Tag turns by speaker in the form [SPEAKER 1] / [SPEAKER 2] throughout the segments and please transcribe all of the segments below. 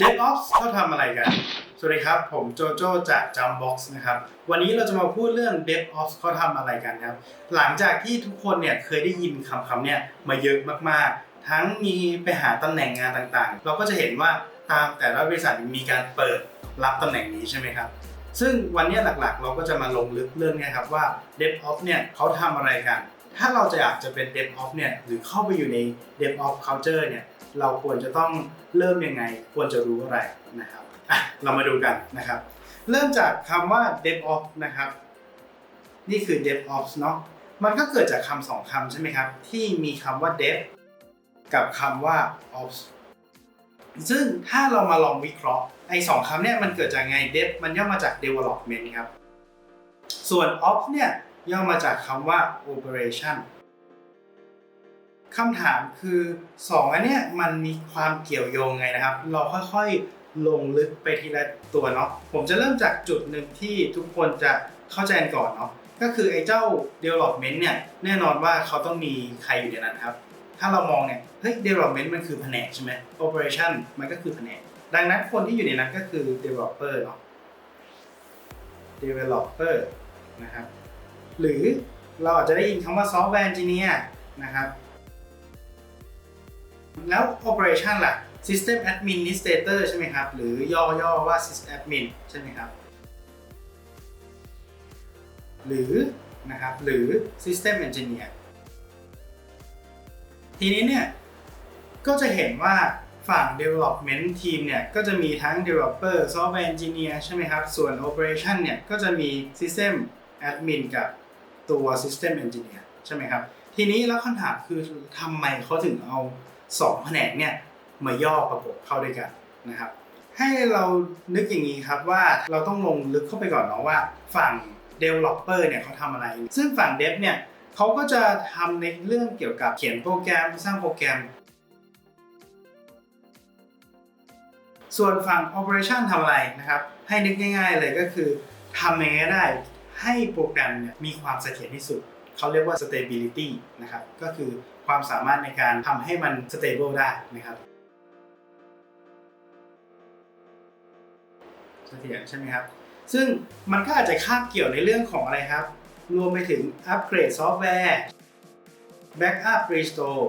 [SPEAKER 1] DevOps เขาทำอะไรกัน สวัสดีครับ ผมโจโจจาก Jumpbox นะครับ วันนี้เราจะมาพูดเรื่อง DevOps เขาทำอะไรกันครับ หลังจากที่ทุกคนเนี่ยเคยได้ยินคำคำเนี่ยมาเยอะมากๆ ทั้งมีไปหาตำแหน่งงานต่างๆ เราก็จะเห็นว่าตามแต่ละบริษัทมีการเปิดรับตำแหน่งนี้ใช่ไหมครับ ซึ่งวันนี้หลักๆ เราก็จะมาลงลึกเรื่องนี้ครับว่า DevOps เนี่ยเขาทำอะไรกัน ถ้าเราจะอยากจะเป็น DevOps เนี่ยหรือเข้าไปอยู่ใน DevOps culture เนี่ย เราควรจะต้องเริ่มยังไง ควรจะรู้อะไรนะครับอะเรามาดูกันนะครับ เริ่มจากคำว่า DevOps นะครับ นี่คือ DevOps เนาะมันก็เกิดจากคำสองคำใช่ไหมครับ ที่มีคำว่า Dev กับคำว่า Ops ซึ่งถ้าเรามาลองวิเคราะห์ไอ้สองคำเนี่ยมันเกิดจากไง Dev มันย่อมาจาก Development ครับ ส่วน Ops เนี่ยย่อมาจากคำว่า Operation คำถามคือ2อันเนี้ยมันมีความเกี่ยวโยงไงนะครับ เราค่อยๆลงลึกไปทีละตัวเนาะผมจะเริ่มจากจุดหนึ่งที่ทุกคนจะเข้าใจกันก่อนเนาะก็คือไอ้เจ้า development เนี่ยแน่นอนว่าเขาต้องมีใครอยู่ในนั้นครับ ถ้าเรามองเนี่ยเฮ้ย development มันคือแผนกใช่ไหม operation มันก็คือแผนก ดังนั้นคนที่อยู่ในนั้นก็คือ developer เนาะ developer นะครับหรือเราอาจจะได้ยินคำว่า software engineer นะครับ แล้ว operation ล่ะ system administrator ใช่ไหมครับ หรือย่อๆว่า sysadmin ใช่ไหมครับ หรือนะครับหรือ system engineer ทีนี้เนี่ย ก็จะเห็นว่าฝั่ง development team เนี่ยก็จะมีทั้ง developer software engineer ใช่ไหมครับ ส่วน operation เนี่ยก็จะมี system admin กับตัว system engineer ใช่ไหมครับ ทีนี้แล้วคำถามคือทำไมเขาถึงเอา 2แผนกเนี่ยมาย่อประกบเข้าด้วยกันนะครับ ให้เรานึกอย่างนี้ครับว่าเราต้องลงลึกเข้าไปก่อนเนาะว่าฝั่ง developer เนี่ยเขาทำอะไร ซึ่งฝั่ง dev เนี่ยเขาก็จะทำในเรื่องเกี่ยวกับเขียนโปรแกรมสร้างโปรแกรม ส่วนฝั่ง operation ทำอะไรนะครับ ให้นึกง่าย ๆ เลยก็คือทำยังไงได้ให้โปรแกรมเนี่ยมีความเสถียรที่สุด เขาเรียกว่า stability นะครับ ก็คือ ความสามารถในการทำให้มัน stable ได้นะครับเสถียรใช่ไหมครับ ซึ่งมันก็อาจจะคาบเกี่ยวในเรื่องของอะไรครับ รวมไปถึงอัปเกรดซอฟต์แวร์ Backup Restore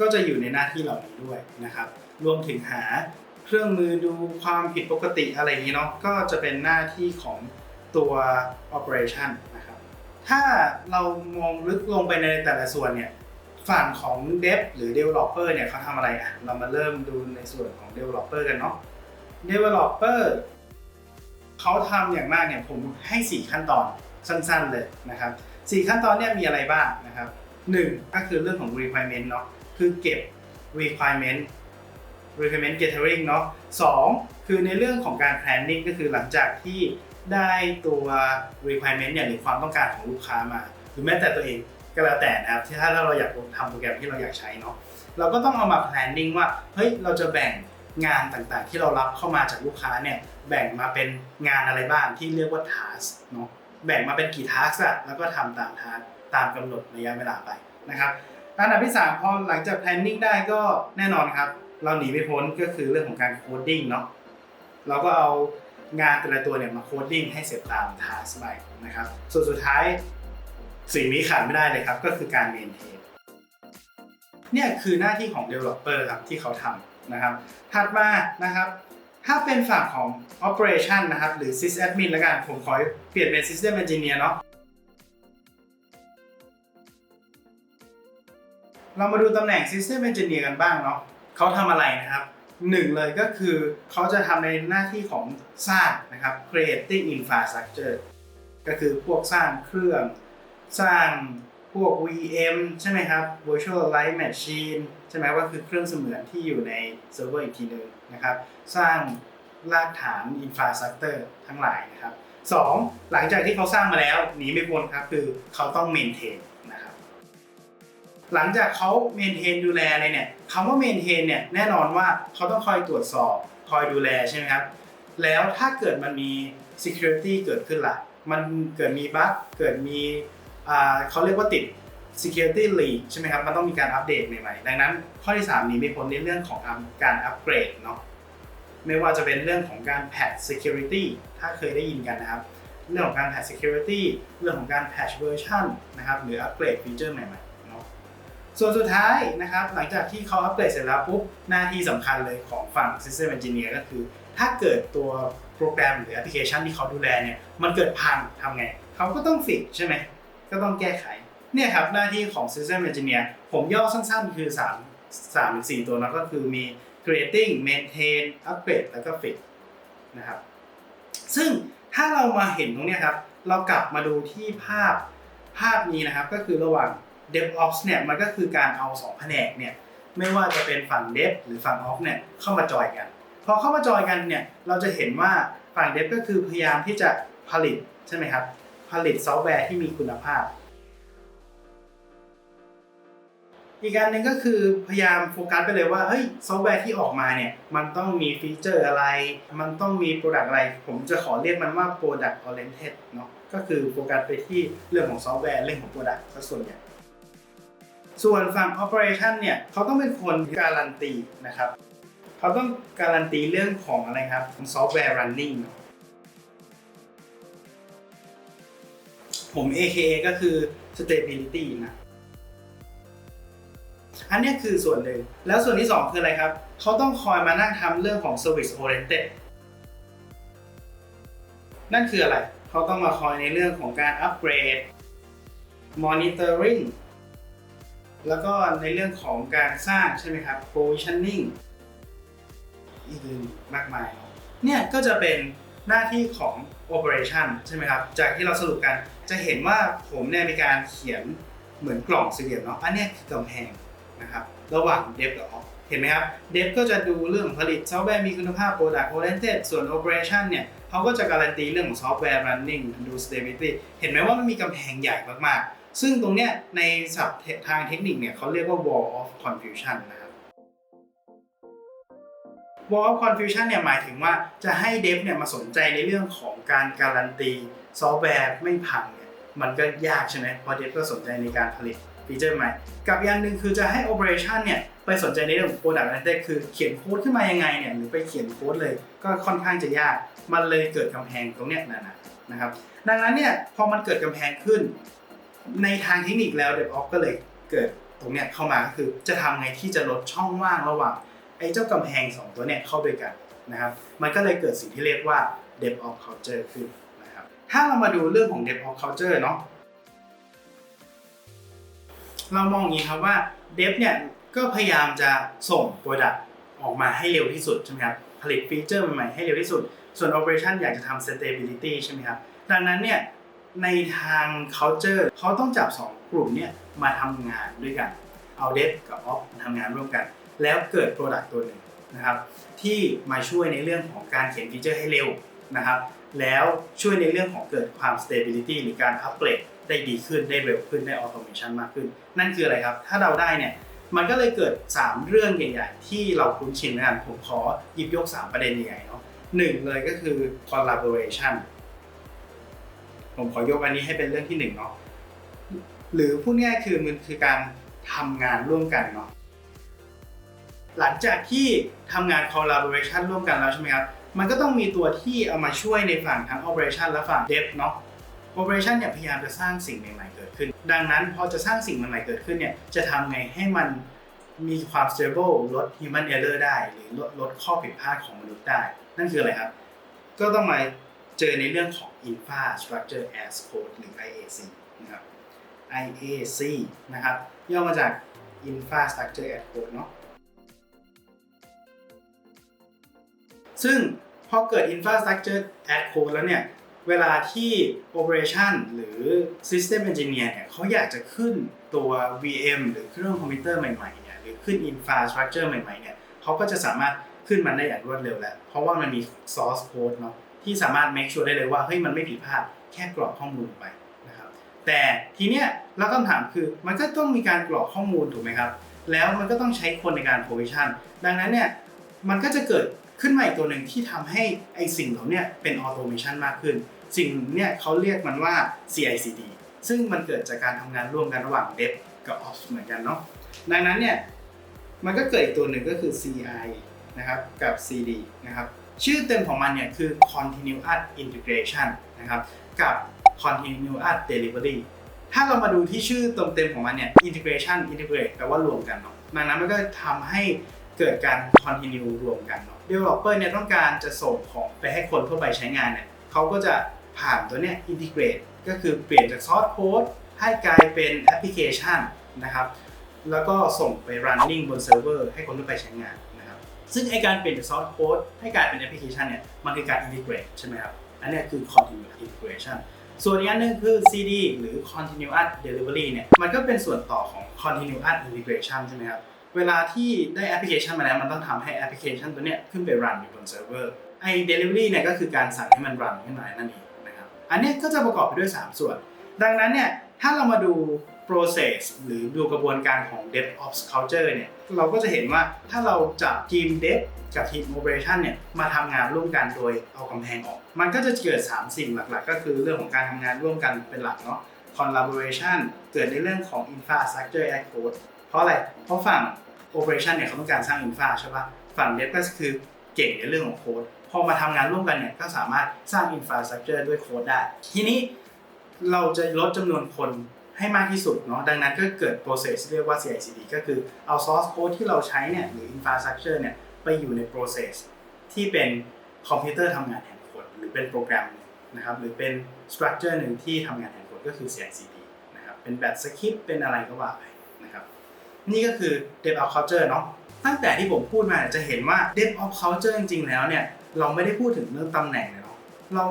[SPEAKER 1] ก็จะอยู่ในหน้าที่เหล่านี้ด้วยนะครับ รวมถึงหาเครื่องมือดูความผิดปกติอะไรนี้เนาะ ก็จะเป็นหน้าที่ของตัว Operation ถ้าเรามองลึกลงไปในแต่ละส่วนเนี่ยฝั่งของ Dev หรือ Developer เนี่ยเขาทำอะไรอะ เรามาเริ่มดูในส่วนของ Developer กันเนาะ Developer เขาทำอย่างมากเนี่ยผมให้ 4 ขั้นตอนสั้นๆเลยนะครับ 4 ขั้นตอนเนี่ยมีอะไรบ้างนะครับ 1 ก็คือเรื่องของ requirement เนาะ คือเก็บ requirement requirement gathering เนาะ2คือในเรื่องของการ planning ก็คือหลังจากที่ ได้ตัว requirement เนี่ยหรือความต้องการของลูกค้ามา หรือแม้แต่ตัวเองก็แล้วแต่นะครับที่ถ้าเราอยากทำโปรแกรมที่เราอยากใช้เนาะเราก็ต้องเอามา planning ว่าเฮ้ยเราจะแบ่งงานต่างๆ ที่เรารับเข้ามาจากลูกค้าเนี่ยแบ่งมาเป็นงานอะไรบ้างที่เรียกว่า task เนาะแบ่งมาเป็นกี่ task อะแล้วก็ทำตาม task ตามกำหนดระยะเวลาไปนะครับอันดับที่3พอหลังจาก planning ได้ก็แน่นอนครับ เราหนีไม่พ้นก็คือเรื่องของการ coding เนาะเราก็เอา งานแต่ละตัวเนี่ยมา coding ให้เสร็จตาม task ไปนะครับ ส่วนสุดท้ายสิ่งนี้ขาดไม่ได้เลยครับ ก็คือการ maintain เนี่ยคือหน้าที่ของ developer ครับที่เขาทำนะครับ ถัดมานะครับ ถ้าเป็นฝั่งของ operation นะครับ หรือ sysadmin แล้วกันผมขอเปลี่ยนเป็น system engineer เนาะเรามาดูตำแหน่ง system engineer กันบ้างเนาะเขาทำอะไรนะครับ หนึ่งเลยก็คือเขาจะทำในหน้าที่ของสร้างนะครับ creating infrastructure ก็คือพวกสร้างเครื่อง สร้างพวก VM ใช่ไหมครับ virtualized machine ใช่ไหมว่าคือเครื่องเสมือนที่อยู่ในเซิร์ฟเวอร์อีกทีหนึ่งนะครับ สร้างรากฐาน infrastructure ทั้งหลายนะครับสองหลังจากที่เขาสร้างมาแล้วหนีไม่พ้นครับคือเขาต้อง maintain หลังจากเขา maintain ดูแลอะไรเนี่ยคำว่า maintain เนี่ยแน่นอนว่าเขาต้องคอยตรวจสอบคอยดูแลใช่ไหมครับแล้วถ้าเกิดมันมี security เกิดขึ้นล่ะ มันเกิดมีบั๊กเกิดมีเขาเรียกว่าติด security leak ใช่ไหมครับ มันต้องมีการอัปเดตใหม่ๆ ดังนั้นข้อที่ 3 นี้ไม่พ้นในเรื่องของการอัปเกรดเนาะไม่ว่าจะเป็นเรื่องของการ patch security ถ้าเคยได้ยินกันนะครับ เรื่องของการ patch security เรื่องของการ patch version นะครับ หรืออัปเกรดฟีเจอร์ใหม่ๆ ส่วนสุดท้ายนะครับหลังจากที่เขาอัปเกรดเสร็จแล้วปุ๊บหน้าที่สำคัญเลยของฝั่ง system engineer ก็คือ ถ้าเกิดตัวโปรแกรมหรือแอปพลิเคชันที่เขาดูแลเนี่ยมันเกิดพังทำไง เขาก็ต้องฟิกใช่ไหมก็ต้องแก้ไขเนี่ยครับหน้าที่ของ System Engineer ผมย่อสั้นๆ คือ 3 3หรือ4ตัวนะก็คือมี creating maintain upgrade แล้วก็ fix นะครับซึ่งถ้าเรามาเห็นตรงนี้ครับ เรากลับมาดูที่ภาพภาพนี้นะครับ ก็คือระหว่าง DevOps เนี่ยมันก็คือการเอา2แผนกเนี่ยไม่ว่าจะเป็นฝั่ง Dev หรือฝั่ง Ops เนี่ยเข้ามาจอยกัน พอเข้ามาจอยกันเนี่ยเราจะเห็นว่าฝั่ง Dev ก็คือพยายามที่จะผลิตใช่ไหมครับ ผลิตซอฟต์แวร์ที่มีคุณภาพ อีกการหนึ่งก็คือพยายามโฟกัสไปเลยว่าเฮ้ยซอฟต์แวร์ที่ออกมาเนี่ยมันต้องมีฟีเจอร์อะไร มันต้องมีโปรดักต์อะไร ผมจะขอเรียกมันว่า Product Oriented เนาะก็คือโฟกัสไปที่เรื่องของซอฟต์แวร์เรื่องของโปรดักต์ส่วนใหญ่ ส่วนฝั่ง Operation เนี่ยเขาต้องเป็นคนการันตีนะครับเขาต้องการันตีเรื่องของอะไรครับของซอฟต์แวร์ running ผม AKA ก็คือ stability นะอันนี้คือส่วนหนึ่ง แล้วส่วนที่ 2 คืออะไรครับ เขาต้องคอยมานั่งทำเรื่องของ service oriented นั่นคืออะไร เขาต้องมาคอยในเรื่องของการอัปเกรด monitoring แล้วก็ในเรื่องของการสร้างใช่ไหมครับ provisioning อีกนมากมายเนี่ยก็จะเป็นหน้าที่ของ operation ใช่ไหมครับ จากที่เราสรุปกันจะเห็นว่าผมเนี่ยมีการเขียนเหมือนกล่องสี่เหลี่ยมเนาะอันนี้คือกำแพงนะครับระหว่าง dev กับ ops เห็นไหมครับ dev ก็จะดูเรื่องผลิตซอฟต์แวร์มีคุณภาพ product oriented ส่วน operation เนี่ยเขาก็จะการันตีเรื่องของซอฟต์แวร์ running ดู stability เห็นไหมว่ามันมีกำแพงใหญ่มากๆ ซึ่งตรงเนี้ยในศัพท์ทางเทคนิคเนี่ยเขาเรียกว่า wall of confusion นะครับ wall of confusion เนี่ยหมายถึงว่าจะให้เดฟเนี่ยมาสนใจในเรื่องของการการันตีซอฟต์แวร์ไม่พังเนี่ยมันก็ยากใช่ไหมเพราะเดฟก็สนใจในการผลิตฟีเจอร์ใหม่ กับอย่างหนึ่งคือจะให้ operation เนี่ยไปสนใจในเรื่องของ product oriented คือเขียนโค้ดขึ้นมายังไงเนี่ยหรือไปเขียนโค้ดเลยก็ค่อนข้างจะยาก มันเลยเกิดกำแพงตรงเนี้ยนนะนะครับ ดังนั้นเนี่ยพอมันเกิดกำแพงขึ้น ในทางเทคนิคแล้ว DevOps ก็เลยเกิดตรงเนี้ยเข้ามาก็คือจะทำไงที่จะลดช่องว่างระหว่างไอ้เจ้ากำแพง 2 ตัวเนี่ยเข้าด้วยกันนะครับ มันก็เลยเกิดสิ่งที่เรียกว่า d e v o p Culture ขึ้นนะครับ ถ้าเรามาดูเรื่องของ d e v o p Culture เนาะเรามองอย่างนี้ครับว่า Dev เนี่ยก็พยายามจะส่ง Product ออกมาให้เร็วที่สุดใช่ไหมครับ ผลิตฟีเจอร์ใหม่ๆให้เร็วที่สุด ส่วน Operation อยากจะทำ Stability ใช่ไหมครับ ดังนั้นเนี่ย ในทาง culture เขาต้องจับ 2 กลุ่มเนี่ยมาทำงานด้วยกัน เอา Dev กับ Ops มาทำงานร่วมกัน แล้วเกิด Product ตัวหนึ่งนะครับ ที่มาช่วยในเรื่องของการเขียนฟีเจอร์ให้เร็วนะครับ แล้วช่วยในเรื่องของเกิดความ stability หรือการอัปเกรดได้ดีขึ้นได้เร็วขึ้นได้ automation มากขึ้น นั่นคืออะไรครับ ถ้าเราได้เนี่ยมันก็เลยเกิด 3 เรื่องใหญ่ๆ ที่เราคุ้นชินกันผมขอหยิบยก 3 ประเด็นใหญ่ๆเนาะหนึ่งเลยก็คือ collaboration ผมขอยกอันนี้ให้เป็นเรื่องที่หนึ่งเนาะหรือพูดง่ายคือมันคือการทำงานร่วมกันเนาะหลังจากที่ทำงาน collaboration ร่วมกันแล้วใช่ไหมครับมันก็ต้องมีตัวที่เอามาช่วยในฝั่งทั้ง operation และฝั่ง dev เนาะ operation เนี่ยพยายามจะสร้างสิ่งใหม่ๆเกิดขึ้น ดังนั้นพอจะสร้างสิ่งใหม่ๆเกิดขึ้นเนี่ยจะทำไงให้มันมีความ stable ลด human error ได้ หรือลดลดข้อผิดพลาดของมนุษย์ได้ นั่นคืออะไรครับ ก็ต้องมา เจอในเรื่องของ infrastructure as code หรือ IAC นะครับ IAC นะครับย่อมาจาก infrastructure as code เนาะซึ่งพอเกิด infrastructure as code แล้วเนี่ยเวลาที่ operation หรือ system engineer เนี่ยเขาอยากจะขึ้นตัว VM หรือเครื่องคอมพิวเตอร์ใหม่ๆเนี่ยหรือขึ้น infrastructure ใหม่ๆเนี่ยเขาก็จะสามารถขึ้นมันได้อย่างรวดเร็วแหละเพราะว่ามันมี source code เนาะ ที่สามารถ make sure ได้เลยว่าเฮ้ยมันไม่ผิดพลาดแค่กรอกข้อมูลไปนะครับแต่ทีเนี้ยแล้วคำถามคือมันก็ต้องมีการกรอกข้อมูลถูกไหมครับ แล้วมันก็ต้องใช้คนในการ provision ดังนั้นเนี่ยมันก็จะเกิดขึ้นมาอีกตัวหนึ่งที่ทำให้ไอสิ่งเหล่าเนี้เป็น automation มากขึ้น สิ่งเนี่ยเขาเรียกมันว่า CI/CD ซึ่งมันเกิดจากการทำงานร่วมกันระหว่าง Dev กับ Ops เหมือนกันเนาะดังนั้นเนี่ยมันก็เกิดอีกตัวหนึ่งก็คือ CI นะครับกับ CD นะครับ ชื่อเต็มของมันเนี่ยคือ Continuous Integration นะครับกับ Continuous Delivery ถ้าเรามาดูที่ชื่อเต็มของมันเนี่ย integration integrate แปลว่ารวมกันเนาะดังนั้นมันก็ทำให้เกิดการ continue รวมกันเนาะ developer เนี่ยต้องการจะส่งของไปให้คนทั่วไปใช้งานเนี่ยเขาก็จะผ่านตัวเนี้ย integrate ก็คือเปลี่ยนจาก source code ให้กลายเป็นแอปพลิเคชันนะครับ แล้วก็ส่งไป running บนเซิร์ฟเวอร์ให้คนทั่วไปใช้งาน ซึ่งไอการเปลี่ยนจาก source code ให้กลายเป็นแอปพลิเคชันเนี่ยมันคือการ integrate ใช่ไหมครับ อันนี้คือ continuous integration ส่วนอีกอันนึงคือ CD หรือ continuous delivery เนี่ยมันก็เป็นส่วนต่อของ continuous integration ใช่ไหมครับเวลาที่ได้แอปพลิเคชันมาแล้วมันต้องทำให้แอปพลิเคชันตัวเนี้ยขึ้นไปรันอยู่บนเซิร์ฟเวอร์ไอ้ delivery เนี่ยก็คือการสั่งให้มันรันขึ้นมานั่นเองนะครับ อันนี้ก็จะประกอบไปด้วย 3 ส่วน ดังนั้นเนี่ยถ้าเรามาดู process หรือดูกระบวนการของ DevOps culture เนี่ยเราก็จะเห็นว่าถ้าเราจับทีม Dev กับทีม Operation เนี่ยมาทำงานร่วมกันโดยเอากำแพงออก มันก็จะเกิด 3 สิ่งหลักๆ ก็คือเรื่องของการทำงานร่วมกันเป็นหลักเนาะ collaboration เกิดในเรื่องของ infrastructure as code เพราะอะไร เพราะฝั่ง operation เนี่ยเขาต้องการสร้าง infra ใช่ปะฝั่ง dev ก็คือเก่งในเรื่องของโค้ด พอมาทำงานร่วมกันเนี่ยก็สามารถสร้าง infrastructure ด้วยโค้ดได้ ทีนี้เราจะลดจำนวนคน ให้มากที่สุดเนาะดังนั้นก็เกิด process เรียกว่า CI/CD ก็คือเอา source code ที่เราใช้เนี่ยหรือ infrastructure เนี่ยไปอยู่ใน process ที่เป็นคอมพิวเตอร์ทำงานแทนคนหรือเป็นโปรแกรมนะครับหรือเป็น structure หนึ่งที่ทำงานแทนคนก็คือ CI/CD นะครับเป็นแบบสคริปต์เป็นอะไรก็ว่าไปนะครับนี่ก็คือ DevOps culture เนาะตั้งแต่ที่ผมพูดมาจะเห็นว่า DevOps culture จริงๆแล้วเนี่ยเราไม่ได้พูดถึงเรื่องตำแหน่งเลยเนาะเรา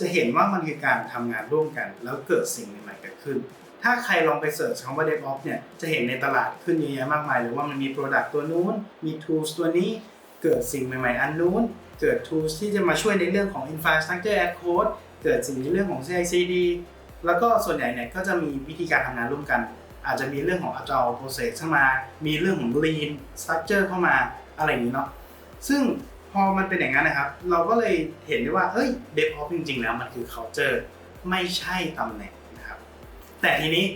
[SPEAKER 1] จะเห็นว่ามันคือการทำงานร่วมกัน แล้วเกิดสิ่งใหม่ๆเกิดขึ้น ถ้าใครลองไปเสิร์ชคำว่า DevOps เนี่ยจะเห็นในตลาดขึ้นเยอะแยะมากมายเลยว่ามันมี Product ตัวนู้น มี Tools ตัวนี้ เกิดสิ่งใหม่ ๆ อันนู้น เกิด Tools ที่จะมาช่วยในเรื่องของ Infrastructure as Code เกิดสิ่งในเรื่องของ CI/CD แล้วก็ส่วนใหญ่เนี่ยก็จะมีวิธีการทำงานร่วมกัน อาจจะมีเรื่องของ agile process เข้ามา มีเรื่องของ lean structure เข้ามาอะไรอย่างนี้เนาะซึ่งพอมันเป็นอย่างนั้นนะครับ เราก็เลยเห็นได้ว่าเอ้ย DevOps จริง ๆ แล้วมันคือ culture ไม่ใช่ตำแหน่ง แต่ทีนี้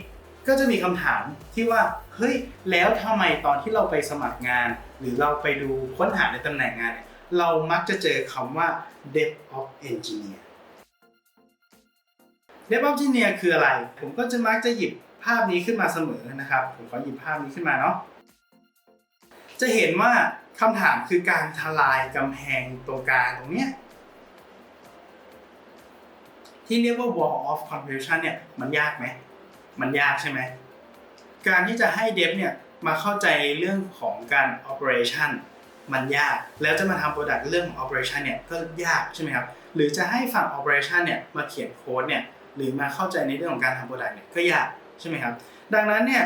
[SPEAKER 1] ก็จะมีคำถามที่ว่าเฮ้ยแล้วทำไมตอนที่เราไปสมัครงาน หรือเราไปดูค้นหาในตำแหน่งงานเนี่ยเรามักจะเจอคำว่า DevOps Engineer DevOps Engineer คืออะไร ผมก็จะมักจะหยิบภาพนี้ขึ้นมาเสมอนะครับ ผมขอหยิบภาพนี้ขึ้นมาเนาะ จะเห็นว่าคำถามคือการทลายกำแพงตรงกลางตรงเนี้ยที่เรียกว่า wall of confusion เนี่ยมันยากไหม มันยากใช่ไหม การที่จะให้เดฟเนี่ยมาเข้าใจเรื่องของการ operation มันยาก แล้วจะมาทำ product เรื่องของ operation เนี่ยก็ยากใช่ไหมครับ หรือจะให้ฝั่ง operation เนี่ยมาเขียนโค้ดเนี่ยหรือมาเข้าใจในเรื่องของการทำ product เนี่ยก็ยากใช่ไหมครับ ดังนั้นเนี่ย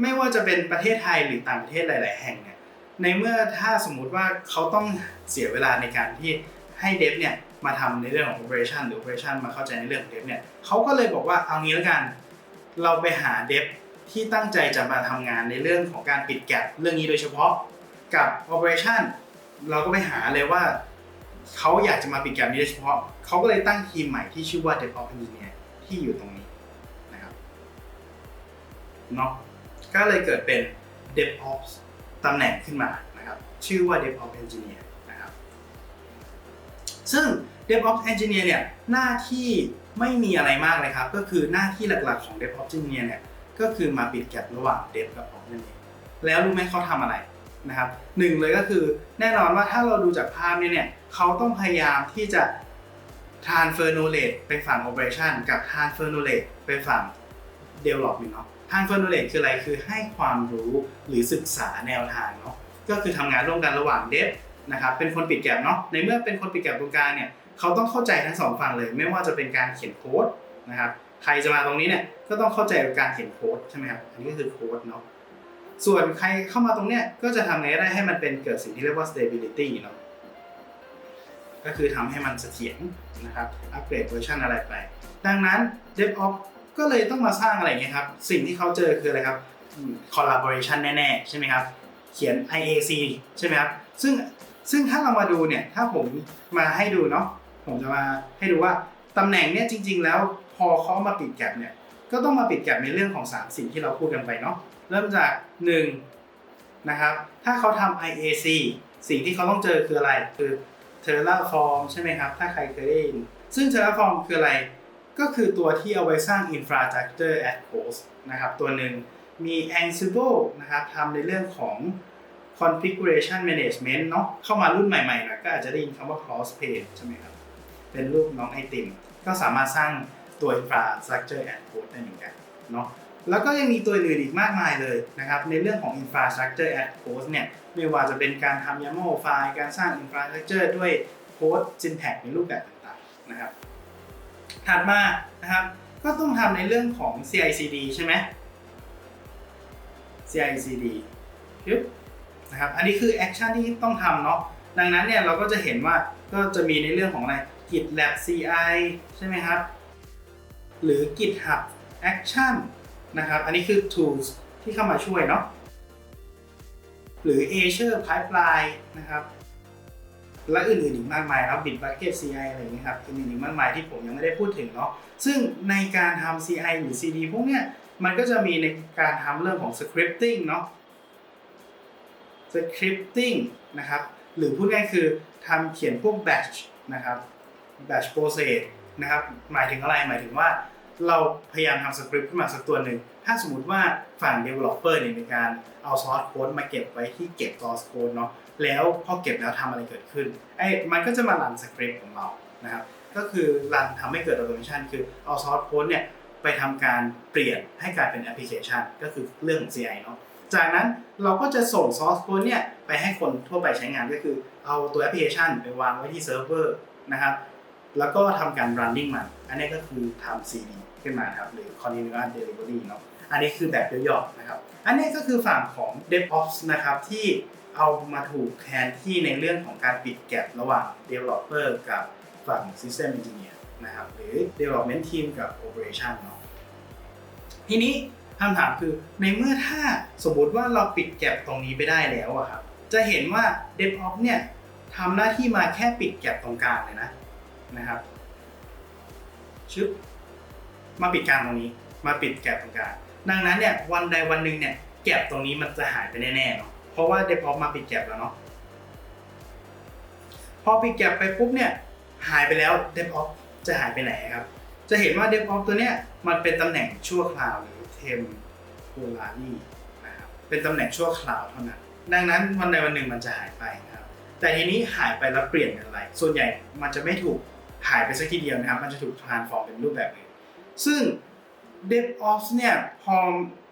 [SPEAKER 1] ไม่ว่าจะเป็นประเทศไทยหรือต่างประเทศหลาย ๆ แห่งเนี่ยในเมื่อถ้าสมมุติว่าเขาต้องเสียเวลาในการที่ให้เดฟเนี่ยมาทำในเรื่องของ operation หรือ operation มาเข้าใจในเรื่องของเดฟเนี่ยเขาก็เลยบอกว่าเอางี้แล้วกัน เราไปหาเดฟที่ตั้งใจจะมาทำงานในเรื่องของการปิดแกลบเรื่องนี้โดยเฉพาะกับ operation เราก็ไปหาเลยว่าเขาอยากจะมาปิดแกลบนี้โดยเฉพาะเขาก็เลยตั้งทีมใหม่ที่ชื่อว่า DevOps Engineer ที่อยู่ตรงนี้นะครับเนาะก็เลยเกิดเป็น DevOps ตำแหน่งขึ้นมานะครับ ชื่อว่า DevOps Engineer นะครับ ซึ่ง DevOps Engineer เนี่ยหน้าที่ไม่มีอะไรมากเลยครับ ก็คือหน้าที่หลักๆของ DevOps Engineer เนี่ยก็คือมาปิดแกลบระหว่าง Dev กับ Ops นั่นเองแล้วรู้ไหมเขาทำอะไรนะครับหนึ่งเลยก็คือแน่นอนว่าถ้าเราดูจากภาพนี้เนี่ยเขาต้องพยายามที่จะ transfer knowledge ไปฝั่ง operation กับ transfer knowledge ไปฝั่ง development เนาะ transfer knowledge คืออะไรคือให้ความรู้หรือศึกษาแนวทางเนาะก็คือทำงานร่วมกันระหว่าง dev นะครับเป็นคนปิดแกลบเนาะในเมื่อเป็นคนปิดแกลบตรงกลางเนี่ย เขาต้องเข้าใจทั้งสองฝั่งเลย ไม่ว่าจะเป็นการเขียนโค้ดนะครับใครจะมาตรงนี้เนี่ยก็ต้องเข้าใจการเขียนโค้ดใช่ไหมครับอันนี้ก็คือโค้ดเนาะส่วนใครเข้ามาตรงเนี้ยก็จะทำไงได้ให้มันเป็นเกิดสิ่งที่เรียกว่า stability เนาะก็คือทำให้มันเสถียรนะครับอัปเกรดเวอร์ชันอะไรไป ดังนั้น DevOps ก็เลยต้องมาสร้างอะไรเงี้ยครับสิ่งที่เขาเจอคืออะไรครับ collaboration แน่ๆ ใช่ไหมครับ เขียน IAC ใช่ไหมครับซึ่งซึ่งถ้าเรามาดูเนี่ยถ้าผมมาให้ดูเนาะ ผมจะมาให้ดูว่าตำแหน่งเนี่ยจริง ๆ แล้วพอเขามาปิดแกลบเนี่ยก็ต้องมาปิดแก็บในเรื่องของ 3 สิ่งที่เราพูดกันไปเนาะเริ่มจาก1นะครับถ้าเขาทำ IAC สิ่งที่เขาต้องเจอคืออะไรคือ Terraform ใช่ไหมครับ ถ้าใครเคยได้ยินซึ่ง Terraform คืออะไรก็คือตัวที่เอาไว้สร้าง Infrastructure as Code นะครับตัวหนึ่งมี Ansible นะครับทำในเรื่องของ configuration management เนาะเข้ามารุ่นใหม่ๆหน่อยก็อาจจะได้ยินคำว่า cross page ใช่ไหมครับ เป็นรูปน้องไอติม ก็สามารถสร้างตัว infrastructure as code ได้เหมือนกันเนาะแล้วก็ยังมีตัวอื่นอีกมากมายเลยนะครับ ในเรื่องของ infrastructure as code เนี่ยไม่ว่าจะเป็นการทำ YAML ไฟล์การสร้าง infrastructure ด้วย code syntax ในรูปแบบต่างๆนะครับถัดมานะครับก็ต้องทำในเรื่องของ CI/CD ใช่ไหม CI/CD ปึ๊บนะครับอันนี้คือแอคชั่นที่ต้องทำเนาะดังนั้นเนี่ยเราก็จะเห็นว่าก็จะมีในเรื่องของอะไร GitLab CI ใช่ไหมครับ หรือ GitHub Action นะครับ อันนี้คือ tools ที่เข้ามาช่วยเนาะ หรือ Azure Pipeline นะครับ และอื่นๆอีกมากมายครับ Bitbucket CI อะไรอย่างนี้ยครับอื่นๆอีกมากมายที่ผมยังไม่ได้พูดถึงเนาะ ซึ่งในการทำ CI หรือ CD พวกเนี้ย มันก็จะมีในการทำเรื่องของ scripting เนาะ scripting นะครับ หรือพูดง่ายคือทำเขียนพวก batch นะครับ batch process นะครับหมายถึงอะไรหมายถึงว่าเราพยายามทำสคริปต์ขึ้นมาสักตัวหนึ่ง ถ้าสมมติว่าฝั่ง developer เนี่ยมีการเอา source code มาเก็บไว้ที่เก็บ source code เนาะแล้วพอเก็บแล้วทำอะไรเกิดขึ้นไอ้มันก็จะมารันสคริปต์ของเรานะครับก็คือรันทำให้เกิด automation คือเอา source code เนี่ยไปทำการเปลี่ยนให้กลายเป็นแอปพลิเคชัน ก็คือเรื่องของ CI เนาะจากนั้นเราก็จะส่ง source code เนี่ยไปให้คนทั่วไปใช้งานก็คือ เอาตัวแอปพลิเคชันไปวางไว้ที่เซิร์ฟเวอร์นะครับ แล้วก็ทำการ running มัน อันนี้ก็คือทำ CD ขึ้นมาครับหรือ continuous delivery เนาะ อันนี้คือแบบย่อๆนะครับ อันนี้ก็คือฝั่งของ DevOps นะครับที่เอามาถูกแทนที่ในเรื่องของการปิดแก็บระหว่าง developer กับฝั่ง system engineer นะครับหรือ development team กับ operation เนาะทีนี้คำถามคือในเมื่อถ้าสมมติว่าเราปิดแก็บตรงนี้ไปได้แล้วอะครับจะเห็นว่า DevOps เนี่ยทำหน้าที่มาแค่ปิดแก็บตรงกลางเลยนะ นะครับ ชึบมาปิดกลางตรงนี้ มาปิดแก็บตรงกลาง ดังนั้นเนี่ยวันใดวันหนึ่งเนี่ยแก็บตรงนี้มันจะหายไปแน่ๆเนาะ เพราะว่า DevOps มาปิดแก็บแล้วเนาะ พอปิดแก็บไปปุ๊บเนี่ยหายไปแล้ว DevOps จะหายไปไหนครับ จะเห็นว่า DevOps ตัวเนี้ยมันเป็นตำแหน่งชั่วคราวหรือ temporary นะครับ เป็นตำแหน่งชั่วคราวเท่านั้น ดังนั้นวันใดวันหนึ่งมันจะหายไปนะครับ แต่ทีนี้หายไปแล้วเปลี่ยนเป็นอะไร ส่วนใหญ่มันจะไม่ถูก หายไปสักทีเดียวนะครับ มันจะถูก transform เป็นรูปแบบอื่นซึ่ง DevOps เนี่ยพอ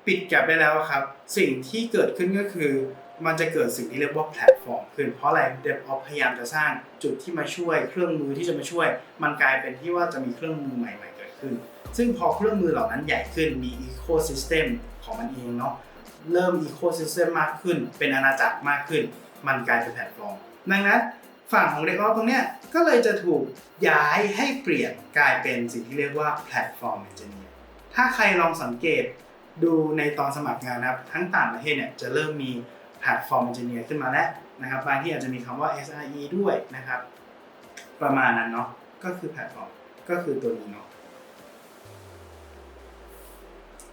[SPEAKER 1] ปิดแก็บไปแล้วครับ สิ่งที่เกิดขึ้นก็คือ มันจะเกิดสิ่งที่เรียกว่าแพลตฟอร์มขึ้น เพราะอะไร DevOps พยายามจะสร้างจุดที่มาช่วยเครื่องมือที่จะมาช่วย มันกลายเป็นที่ว่าจะมีเครื่องมือใหม่ๆเกิดขึ้น ซึ่งพอเครื่องมือเหล่านั้นใหญ่ขึ้นมี Ecosystem ของมันเองเนาะเริ่ม Ecosystem มากขึ้น เป็นอาณาจักรมากขึ้น มันกลายเป็นแพลตฟอร์มดังนั้น ฝั่งของ DevOps ตรงเนี้ยก็เลยจะถูกย้ายให้เปลี่ยนกลายเป็นสิ่งที่เรียกว่า Platform Engineer ถ้าใครลองสังเกตดูในตอนสมัครงานนะครับ ทั้งต่างประเทศเนี่ยจะเริ่มมี Platform Engineer ขึ้นมาแล้วนะครับบางที่อาจจะมีคำว่า SRE ด้วยนะครับ ประมาณนั้นเนาะก็คือแพลตฟอร์มก็คือตัวนี้เนาะ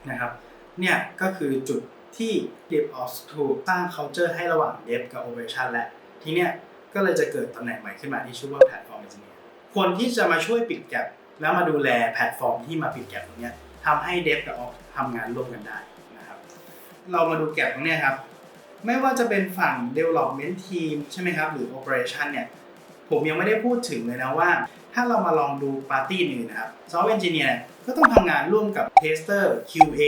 [SPEAKER 1] นะครับเนี่ยก็คือจุดที่ DevOps ถูกสร้าง culture ให้ระหว่าง Dev กับ Operation และทีเนี้ย ก็เลยจะเกิดตำแหน่งใหม่ขึ้นมาที่ชื่อว่า Platform Engineer คนที่จะมาช่วยปิดแก็บแล้วมาดูแลแพลตฟอร์มที่มาปิดแก็บตรงนี้ทำให้ Dev กับ Ops ทำงานร่วมกันได้นะครับ เรามาดูแก็บตรงนี้ครับ ไม่ว่าจะเป็นฝั่ง Development Team ใช่ไหมครับ หรือ Operation เนี่ย ผมยังไม่ได้พูดถึงเลยนะว่า ถ้าเรามาลองดูปาร์ตี้อื่นนะครับ Software Engineer เนี่ยก็ต้องทำงานร่วมกับ Tester QA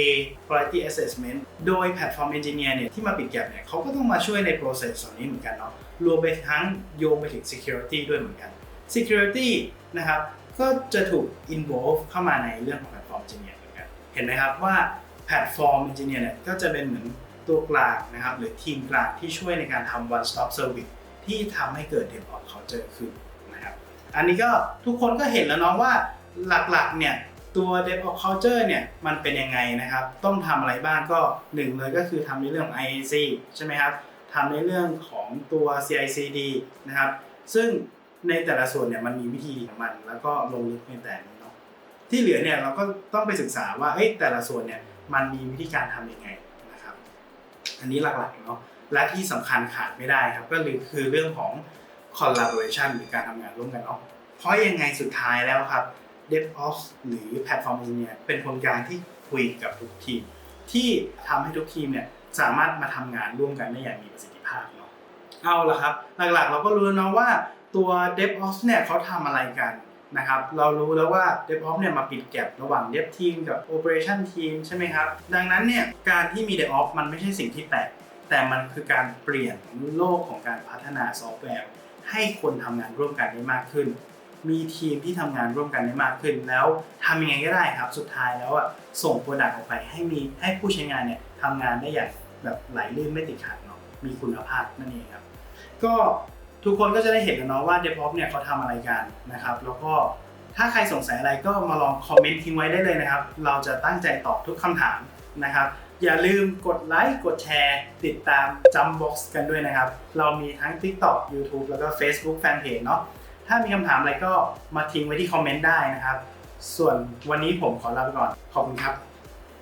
[SPEAKER 1] Quality Assessment โดย Platform Engineer เนี่ยที่มาปิดแก็บเนี่ยเขาก็ต้องมาช่วยใน process ส่วนนี้เหมือนกันเนาะ รวมไปทั้งโยงไปถึง Security ด้วยเหมือนกัน Security นะครับก็จะถูก involve เข้ามาในเรื่องของ Platform Engineer เหมือนกัน เห็นไหมครับว่า Platform Engineer เนี่ยก็จะเป็นเหมือนตัวกลางนะครับหรือทีมกลางที่ช่วยในการทำ one stop service ที่ทำให้เกิด DevOps culture ขึ้นนะครับอันนี้ก็ทุกคนก็เห็นแล้วเนาะว่าหลักๆเนี่ยตัว DevOps culture เนี่ยมันเป็นยังไงนะครับ ต้องทำอะไรบ้างก็หนึ่งเลยก็คือทำในเรื่องของ IAC ใช่ไหมครับ ทำในเรื่องของตัว CI/CD นะครับ ซึ่งในแต่ละส่วนเนี่ยมันมีวิธีของมัน แล้วก็ลงลึกในแต่นี้เนาะที่เหลือเนี่ยเราก็ต้องไปศึกษาว่าเอ้แต่ละส่วนเนี่ยมันมีวิธีการทำยังไงนะครับ อันนี้หลักๆเนาะและที่สำคัญขาดไม่ได้ครับ ก็คือเรื่องของ collaboration หรือการทำงานร่วมกันเนาะเพราะยังไงสุดท้ายแล้วครับ DevOps หรือ Platform Engineer เป็นคนกลางที่คุยกับทุกทีม ที่ทำให้ทุกทีมเนี่ย สามารถมาทำงานร่วมกันได้อย่างมีประสิทธิภาพเนาะเอาละครับ หลักๆ เราก็รู้เนาะว่าตัว DevOps เนี่ยเขาทำอะไรกันนะครับเรารู้แล้วว่า DevOps เนี่ยมาปิดแก็บระหว่าง Dev Team กับ Operation Team ใช่ไหมครับ ดังนั้นเนี่ยการที่มี DevOps มันไม่ใช่สิ่งที่แปลกแต่มันคือการเปลี่ยนโลกของการพัฒนาซอฟต์แวร์ให้คนทำงานร่วมกันได้มากขึ้น มีทีมที่ทำงานร่วมกันได้มากขึ้น แล้วทำยังไงก็ได้ครับ สุดท้ายแล้วอะส่งโปรดักต์ออกไปให้มีให้ผู้ใช้งานเนี่ยทำงานได้อย่าง แบบไหลลื่นไม่ติดขัดเนาะมีคุณภาพนั่นเองครับ ก็ทุกคนก็จะได้เห็นแล้วเนาะว่า d e v o p เนี่ยเขาทำอะไรกันนะครับ แล้วก็ถ้าใครสงสัยอะไรก็มาลองคอมเมนต์ทิ้งไว้ได้เลยนะครับ เราจะตั้งใจตอบทุกคำถามนะครับ อย่าลืมกดไลค์กดแชร์ ติดตาม Jumpbox กันด้วยนะครับ เรามีทั้ง TikTok YouTube แล้วก็ Facebook Fanpage เนาะถ้ามีคำถามอะไรก็มาทิ้งไว้ที่คอมเมนต์ได้นะครับ ส่วนวันนี้ผมขอลาไปก่อน ขอบคุณครับ